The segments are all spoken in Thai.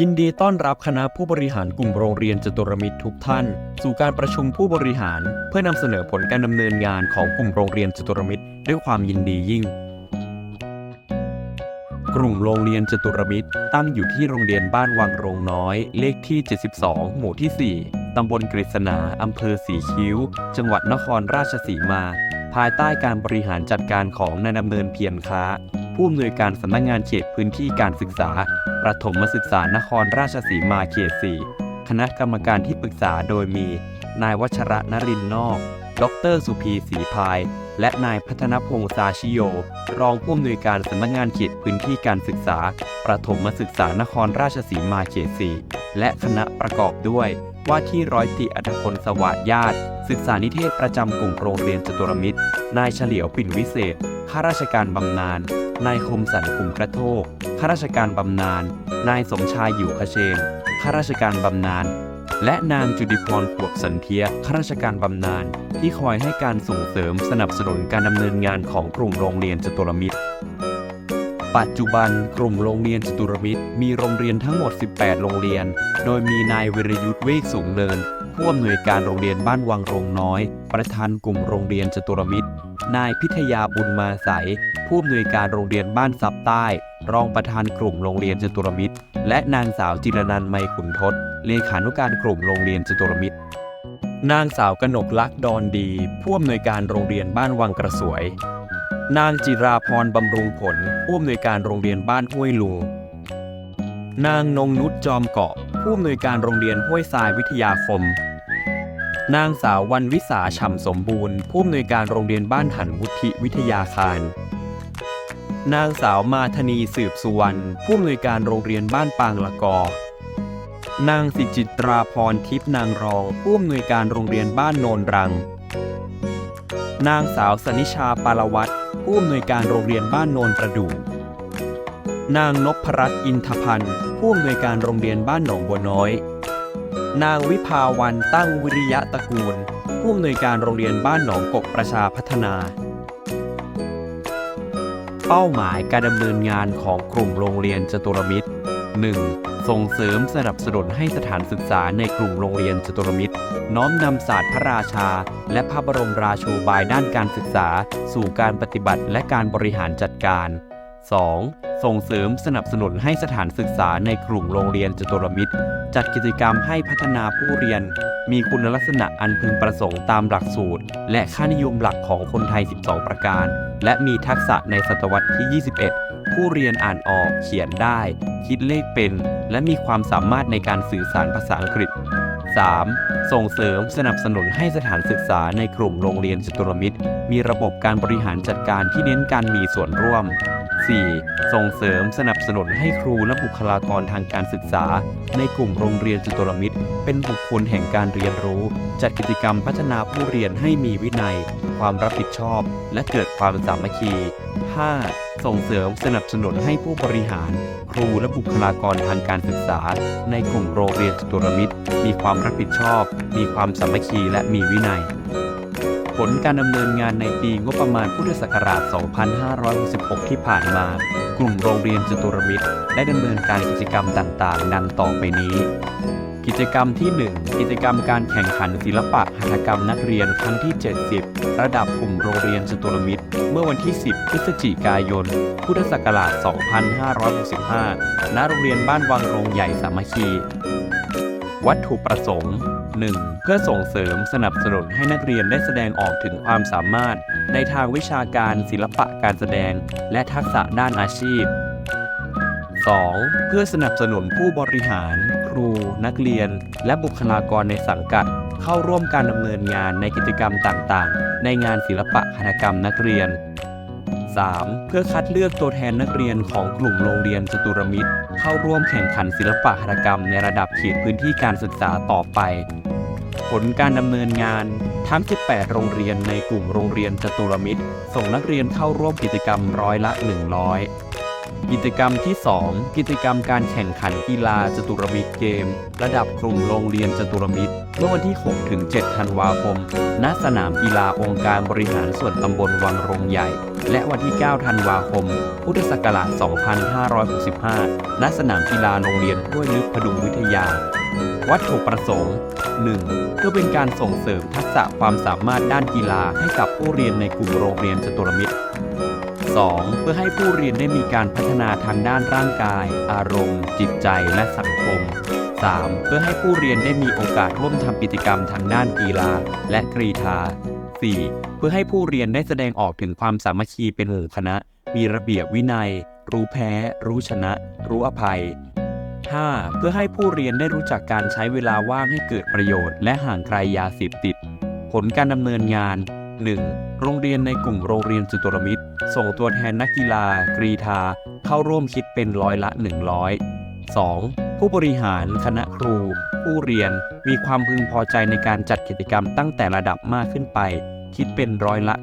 ยินดีต้อนรับคณะผู้บริหารกลุ่มโรงเรียนจตุรมิตรทุกท่าน สู่การประชุมผู้บริหาร เพื่อนำเสนอผลการดำเนินงานของกลุ่มโรงเรียนจตุรมิตรด้วยความยินดียิ่ง กลุ่มโรงเรียนจตุรมิตรตั้งอยู่ที่โรงเรียนบ้านวังโรงน้อย เลขที่ 72 หมู่ที่ 4 ตำบลกฤษณาอำเภอสีคิ้ว จังหวัดนครราชสีมา ภายใต้การบริหารจัดการของนายดำเนินเพียรค้า ผู้อำนวยการสำนักงานเขตพื้นที่การศึกษา ประถมศึกษานครราชสีมาเขต 4 คณะกรรมการที่ปรึกษาโดยมี นายวัชระนรินนอก ดร สุพีศรีพาย และนายพัฒนพงษ์ซาชิโย รองผู้อำนวยการสำนักงานเขตพื้นที่การศึกษา ประถมศึกษานครราชสีมาเขต 4 และคณะประกอบด้วยว่าที่ร้อยตรีอัธพลสวัสดญาติ ศึกษานิเทศประจำกลุ่มโรงเรียนจตุรมิตร นายเฉลียวปิ่นวิเศษ ข้าราชการบำนาญ นายคมสันขุมกระโทก ข้าราชการบำนาญ นายสมชายอยู่ขเชน ข้าราชการบำนาญ และนางจุดิพรขวบสันเทีย ข้าราชการบำนาญ ที่คอยให้การส่งเสริมสนับสนุนการดำเนินงานของกลุ่มโรงเรียนจตุรมิตร ปัจจุบันกลุ่มโรงเรียนจตุรมิตร มีโรงเรียนทั้งหมด 18 โรงเรียน โดยมีนายวิรยุทธ์เวกสูงเนินผู้อำนวยการโรงเรียนบ้านวังโรงน้อย ประธานกลุ่มโรงเรียนจตุรมิตร นายพิทยาบุญมาใสยผู้อำนวยการโรงเรียนบ้านซับใต้ รองประธานกลุ่มโรงเรียนจตุรมิตร และนางสาวจิรนันไมขุนทศเลขานุการกลุ่มโรงเรียนจตุรมิตร นางสาวกนกลักษณ์ดอนดีผู้อำนวยการโรงเรียนบ้านวังกระสวย นางจิราพรบำรุงผลผู้อำนวยการโรงเรียนบ้านห้วยลุงนางนงนุชจอมเกาะผู้อำนวยการโรงเรียนห้วยทรายวิทยาคม นางสาววันวิสาฉ่ำสมบูรณ์ ผู้อำนวยการโรงเรียนบ้านหันวุฒิวิทยาคาร นางสาวมาธนีสืบสุวรรณผู้อำนวยการโรงเรียนบ้านปางละกอ นางสิจิตราพรทิพนางรองผู้อำนวยการโรงเรียนบ้านโนนรัง นางสาวสนิชาปารวัตรผู้อำนวยการโรงเรียนบ้านโนนประดู่นางนพรัตน์อินทพันธ์ผู้อำนวยการโรงเรียนบ้านหนองบัวน้อย นางวิภาวันตั้งวิริยะตระกูล ผู้อำนวยการโรงเรียนบ้านหนองกกประชาพัฒนา เป้าหมายการดำเนินงานของกลุ่มโรงเรียนจตุรมิตร 1. ส่งเสริมสนับสนุนให้สถานศึกษาในกลุ่มโรงเรียนจตุรมิตร น้อมนำศาสตร์พระราชา และพระบรมราชูบายด้านการศึกษา สู่การปฏิบัติและการบริหารจัดการ 2. ส่งเสริมสนับสนุนให้สถานศึกษาในกลุ่มโรงเรียนจตุรมิตร จัดกิจกรรมให้พัฒนาผู้เรียน มีคุณลักษณะอันพึงประสงค์ตามหลักสูตร และค่านิยมหลักของคนไทย 12 ประการ และมีทักษะในศตวรรษที่ 21 ผู้เรียนอ่านออกเขียนได้ คิดเลขเป็น และมีความสามารถในการสื่อสารภาษาอังกฤษ 3. ส่งเสริมสนับสนุนให้สถานศึกษาในกลุ่มโรงเรียนจตุรมิตร มีระบบการบริหารจัดการที่เน้นการมีส่วนร่วม 4. ส่งเสริมสนับสนุนให้ครูและบุคลากรทางการศึกษา ในกลุ่มโรงเรียนจตุรมิตร เป็นบุคคลแห่งการเรียนรู้ จัดกิจกรรมพัฒนาผู้เรียนให้มีวินัย ความรับผิดชอบ และเกิดความสามัคคี 5. ส่งเสริมสนับสนุนให้ผู้บริหาร ครูและบุคลากรทางการศึกษา ในกลุ่มโรงเรียนจตุรมิตร มีความรับผิดชอบ มีความสามัคคีและมีวินัย ผลการดำเนินงานในปีงบประมาณพุทธศักราช 2566 ที่ผ่านมา กลุ่มโรงเรียนจตุรมิตร ได้ดำเนินการกิจกรรมต่างๆ ดังต่อไปนี้ กิจกรรมที่ 1 กิจกรรมการแข่งขันศิลปะหัตถกรรมนักเรียนครั้งที่ 70 ระดับกลุ่มโรงเรียนจตุรมิตร เมื่อวันที่ 10 พฤศจิกายน พุทธศักราช 2565 ณ โรงเรียนบ้านวังโรงใหญ่สามัคคี วัตถุประสงค์ 1. เพื่อส่งเสริมสนับสนุนให้นักเรียนได้แสดงออกถึงความสามารถ ในทางวิชาการศิลปะการแสดง และทักษะด้านอาชีพ 2. เพื่อสนับสนุนผู้บริหาร รู นักเรียน และบุคลากรในสังกัด เข้าร่วมการดำเนินงานในกิจกรรมต่างๆ ในงานศิลปะหัตถกรรมนักเรียน 3. เพื่อคัดเลือกตัวแทนนักเรียนของกลุ่มโรงเรียนจตุรมิตร เข้าร่วมแข่งขันศิลปะหัตถกรรมในระดับเขตพื้นที่การศึกษาต่อไป ผลการดำเนินงานทั้ง 18 โรงเรียนในกลุ่มโรงเรียนจตุรมิตร ส่งนักเรียนเข้าร่วมกิจกรรมร้อยละ 100 กิจกรรมที่ 2 กิจกรรมการแข่งขันกีฬาจตุรมิตรเกม ระดับกลุ่มโรงเรียนจตุรมิตร เมื่อวันที่ 6 ถึง 7 ธันวาคม ณ สนามกีฬาองค์การบริหารส่วนตำบลวังโรงใหญ่ และวันที่ 9 ธันวาคม พุทธศักราช 2565 ณ สนามกีฬาโรงเรียนห้วยลึกพดุงวิทยา วัตถุประสงค์ 1. เพื่อเป็นการส่งเสริมทักษะความสามารถด้านกีฬาให้กับผู้เรียนในกลุ่มโรงเรียนจตุรมิตร 2. เพื่อให้ผู้เรียนได้มีการพัฒนาทางด้านร่างกาย อารมณ์ จิตใจและสังคม 3. เพื่อให้ผู้เรียนได้มีโอกาสร่วมทำกิจกรรมทางด้านกีฬา และกรีฑา 4. เพื่อให้ผู้เรียนได้แสดงออกถึงความสามัคคีเป็นหมู่คณะ มีระเบียบวินัย รู้แพ้ รู้ชนะ รู้อภัย 5. เพื่อให้ผู้เรียนได้รู้จักการใช้เวลาว่างให้เกิดประโยชน์ และห่างไกลยาเสพติด ผลการดำเนินงาน 1. โรงเรียนในกลุ่มโรงเรียนจตุรมิตร ส่งตัวแทนนักกีฬา กรีธา เข้าร่วมคิดเป็นร้อยละ 100 2. ผู้บริหารคณะครู ผู้เรียนมีความพึงพอใจในการจัดกิจกรรมตั้งแต่ระดับมากขึ้นไป คิดเป็นร้อยละ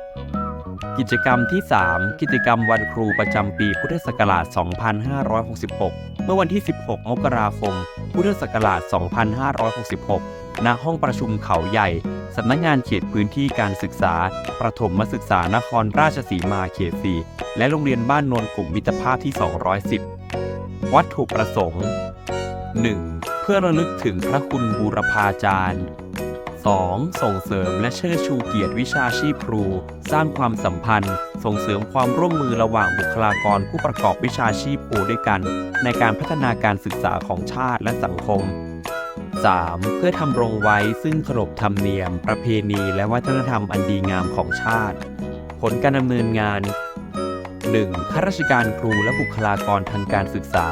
90 กิจกรรมที่ 3 กิจกรรมวันครูประจำปีพุทธศักราช 2566 เมื่อวันที่ 16 มกราคม พุทธศักราช 2566 ณ ห้องประชุมเขาใหญ่ สำนักงานเขตพื้นที่การศึกษา ประถมศึกษานครราชสีมาเขต 4 และโรงเรียนบ้านโนนกลุ่มมิตรภาพที่ 210 วัตถุประสงค์ 1. เพื่อระลึกถึงพระคุณบูรพาจารย์ 2. ส่งเสริมและเชิดชูเกียรติวิชาชีพครู สร้างความสัมพันธ์ ส่งเสริมความร่วมมือระหว่างบุคลากรผู้ประกอบวิชาชีพครูด้วยกัน ในการพัฒนาการศึกษาของชาติและสังคม 3. เพื่อทำรงไว้ซึ่งขนบธรรมเนียม ประเพณีและวัฒนธรรมอันดีงามของชาติ ผลการดำเนินงาน 1. ข้าราชการครูและบุคลากรทางการศึกษา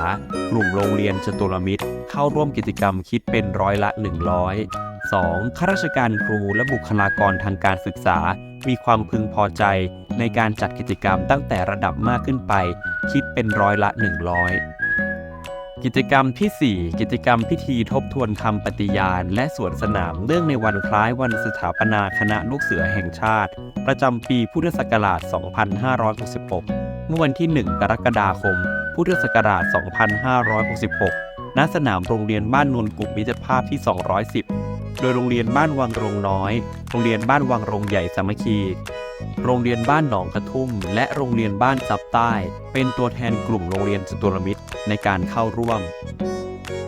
กลุ่มโรงเรียนจตุรมิตร เข้าร่วมกิจกรรมคิดเป็นร้อยละ 100 2. ข้าราชการครูและบุคลากรทางการศึกษา มีความพึงพอใจในการจัดกิจกรรมตั้งแต่ระดับมากขึ้นไป คิดเป็นร้อยละ 100 กิจกรรมที่ 4 กิจกรรมพิธีทบทวนคำปฏิญาณ และสวนสนามเนื่องในวันคล้ายวันสถาปนาคณะลูกเสือแห่งชาติ ประจำปีพุทธศักราช 2566 เมื่อวันที่ 1 กรกฎาคม พุทธศักราช 2566ณสนามโรงเรียนบ้านนวลกลุ่มมิตรภาพที่ 210 โดยโรงเรียนบ้านวังโรงน้อย โรงเรียนบ้านวังโรงใหญ่สามัคคี โรงเรียนบ้านหนองกระทุ่ม และโรงเรียนบ้านซับใต้ เป็นตัวแทนกลุ่มโรงเรียนจตุรมิตรในการเข้าร่วม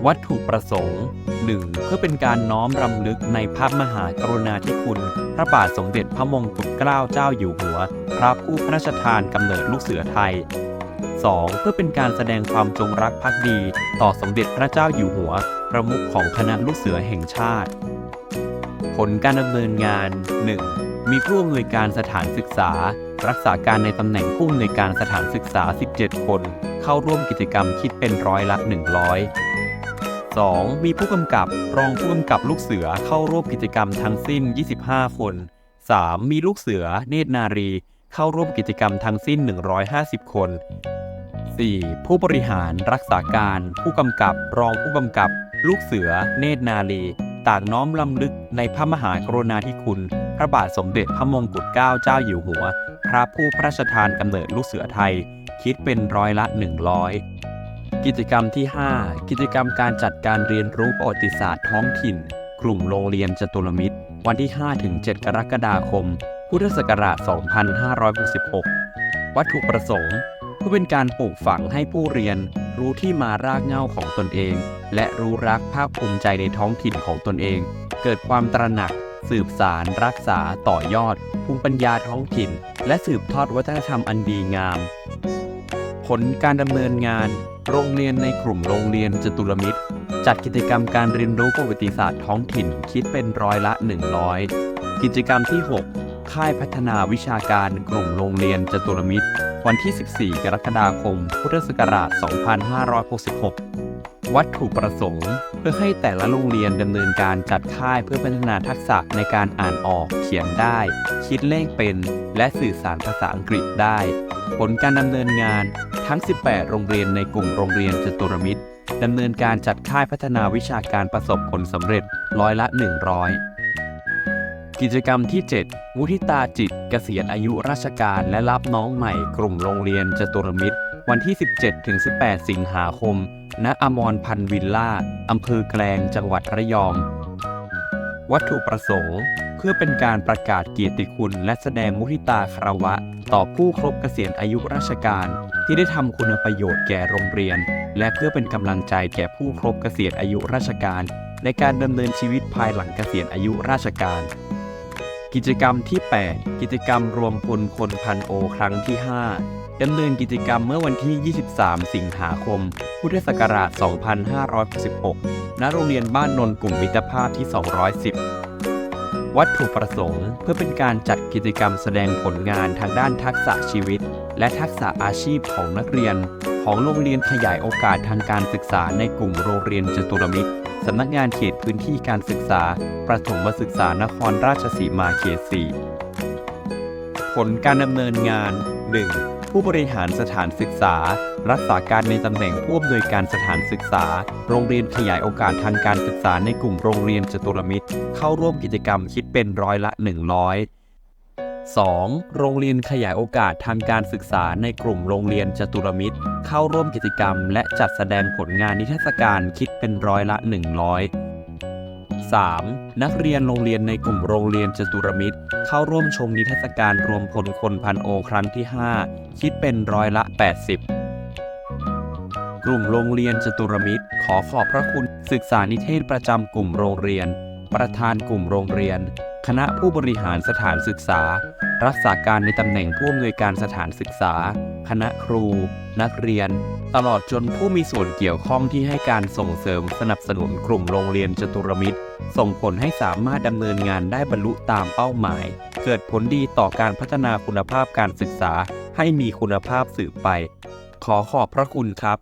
วัตถุประสงค์ 1. เพื่อเป็นการน้อมรำลึกในพระมหากรุณาธิคุณ พระบาทสมเด็จพระมงกุฎเกล้าเจ้าอยู่หัว พระผู้พระราชทานกำเนิดลูกเสือไทย 2. เพื่อเป็นการแสดงความจงรักภักดี ต่อสมเด็จพระเจ้าอยู่หัว ประมุขของคณะลูกเสือแห่งชาติ ผลการดำเนินงาน 1. มีผู้อำนวยการสถานศึกษา รักษาการในตำแหน่งผู้อำนวยการสถานศึกษา 17 คน เข้าร่วมกิจกรรมคิดเป็นร้อยละ 100 2. มีผู้กำกับ รองผู้กำกับลูกเสือเข้าร่วมกิจกรรมทั้งสิ้น 25 คน 3. มีลูกเสือ เนตรนารี เข้าร่วมกิจกรรมทั้งสิ้น 150 คน 4. ผู้บริหาร รักษาการ ผู้กำกับ รองผู้กำกับ ลูกเสือ เนตรนารี ต่างน้อมลำลึกในพระมหากรุณาธิคุณ พระบาทสมเด็จพระมงกุฎเกล้าเจ้าอยู่หัว พระผู้พระราชทานกำเนิดลูกเสือไทย คิดเป็นร้อยละ 100 กิจกรรมที่ 5 กิจกรรมการจัดการเรียนรู้ประวัติศาสตร์ท้องถิ่น กลุ่มโรงเรียนจตุรมิตร วันที่ 5-7 กรกฎาคม พุทธศักราช 2566 วัตถุประสงค์เพื่อเป็นการปลูกฝังให้ผู้เรียน รู้ที่มารากเหง้าของตนเอง และรู้รักภาคภูมิใจในท้องถิ่นของตนเอง เกิดความตระหนัก สืบสารรักษาต่อยอด ภูมิปัญญาท้องถิ่น และสืบทอดวัฒนธรรมอันดีงาม ผลการดำเนินงาน โรงเรียนในกลุ่มโรงเรียนจตุรมิตร จัดกิจกรรมการเรียนรู้ประวัติศาสตร์ท้องถิ่นคิดเป็นร้อยละ 100 กิจกรรมที่ 6 ค่ายพัฒนาวิชาการกลุ่มโรงเรียนจตุรมิตร วันที่ 14 กรกฎาคม พุทธศักราช 2566 วัตถุประสงค์ เพื่อให้แต่ละโรงเรียนดำเนินการจัดค่ายเพื่อพัฒนาทักษะในการอ่านออกเขียนได้ คิดเลขเป็น และสื่อสารภาษาอังกฤษได้ ผลการดำเนินงานทั้ง 18 โรงเรียนในกลุ่มโรงเรียนจตุรมิตรดำเนินการจัดค่ายพัฒนาวิชาการประสบผลสำเร็จร้อยละ 100 กิจกรรมที่ 7 มุทิตาจิตเกษียณอายุราชการและรับน้องใหม่กลุ่มโรงเรียนจตุรมิตร วันที่ 17-18 สิงหาคม ณอมรพันวิลล่าอำเภอแกลงจังหวัดระยอง วัตถุประสงค์ เพื่อเป็นการประกาศเกียรติคุณ และแสดงมุทิตาคารวะ ต่อผู้ครบเกษียณอายุราชการ ที่ได้ทำคุณประโยชน์แก่โรงเรียน และเพื่อเป็นกำลังใจแก่ผู้ครบเกษียณอายุราชการ ในการดำเนินชีวิตภายหลังเกษียณอายุราชการ กิจกรรมที่ 8 กิจกรรมรวมพลคนพันโอครั้งที่ 5ดำเนินกิจกรรมเมื่อวันที่ 23 สิงหาคม พุทธศักราช 2566 ณ โรงเรียนบ้านนนท์กลุ่มมิตรภาพที่ 210 วัตถุประสงค์เพื่อเป็นการจัดกิจกรรมแสดงผลงานทางด้านทักษะชีวิต และทักษะอาชีพของนักเรียน ของโรงเรียนขยายโอกาสทางการศึกษาในกลุ่มโรงเรียนจตุรมิตร สำนักงานเขตพื้นที่การศึกษา ประถมศึกษานครราชสีมาเขต 4 ผลการดำเนินงาน 1. ผู้บริหารสถานศึกษา รักษาการในตำแหน่งผู้อำนวยการสถานศึกษา โรงเรียนขยายโอกาสทางการศึกษาในกลุ่มโรงเรียนจตุรมิตร เข้าร่วมกิจกรรมคิดเป็นร้อยละ 100 2. โรงเรียนขยายโอกาสทางการศึกษาในกลุ่มโรงเรียนจตุรมิตร เข้าร่วมกิจกรรม และจัดแสดงผลงานนิทรรศการคิดเป็นร้อยละ 100 3. นักเรียนโรงเรียนในกลุ่มโรงเรียนจตุรมิตร เข้าร่วมชมนิทรรศการรวมพลคนพันโอครั้งที่ 5 คิดเป็นร้อยละ 80 กลุ่มโรงเรียนจตุรมิตร ขอขอบพระคุณศึกษานิเทศประจำกลุ่มโรงเรียน ประธานกลุ่มโรงเรียน คณะผู้บริหารสถานศึกษา รักษาการในตำแหน่งผู้อำนวยการสถานศึกษา คณะครู นักเรียน ตลอดจนผู้มีส่วนเกี่ยวข้องที่ให้การส่งเสริมสนับสนุนกลุ่มโรงเรียนจตุรมิตร ส่งผลให้สามารถดำเนินงานได้บรรลุตามเป้าหมาย เกิดผลดีต่อการพัฒนาคุณภาพการศึกษาให้มีคุณภาพสืบไป ขอขอบพระคุณครับ